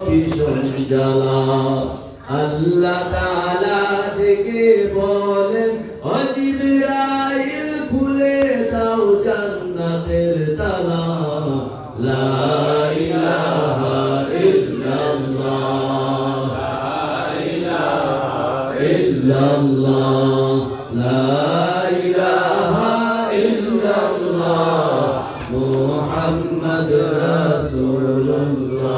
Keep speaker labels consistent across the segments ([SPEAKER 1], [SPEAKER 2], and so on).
[SPEAKER 1] ভীষণ জ্বালা আল্লাহ তাআলা ডেকে বলেন অজিবরাইল খুলে দাও জান্নাতের তালা রাসূলুল্লাহ।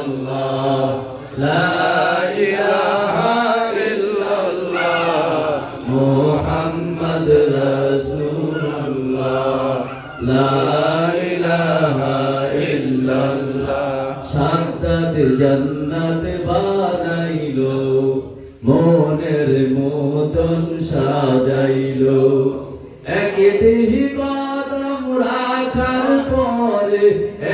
[SPEAKER 1] মুহাম্মদ বানাইলো মনের মতন সাজাইলো। একটি কদম রাখার পরে,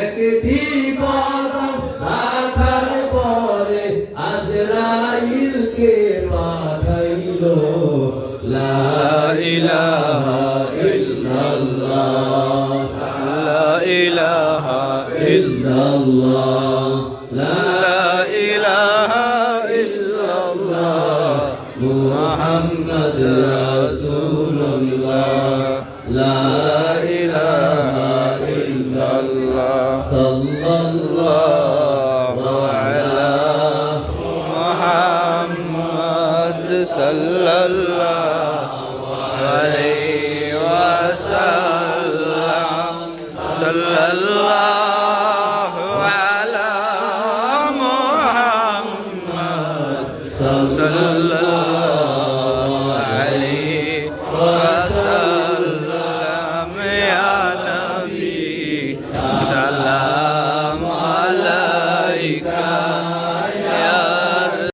[SPEAKER 1] একটি কদম রাখার পরে আজরাইলকে পাঠাইলো। লা إله إلا الله.
[SPEAKER 2] لا إله
[SPEAKER 1] إلا الله. لا
[SPEAKER 2] إله إلا
[SPEAKER 1] الله محمد رسول الله لا إله إلا الله. صلى الله على
[SPEAKER 2] محمد صلى الله.
[SPEAKER 1] عليه وسلم
[SPEAKER 2] صلى الله على محمد
[SPEAKER 1] صلى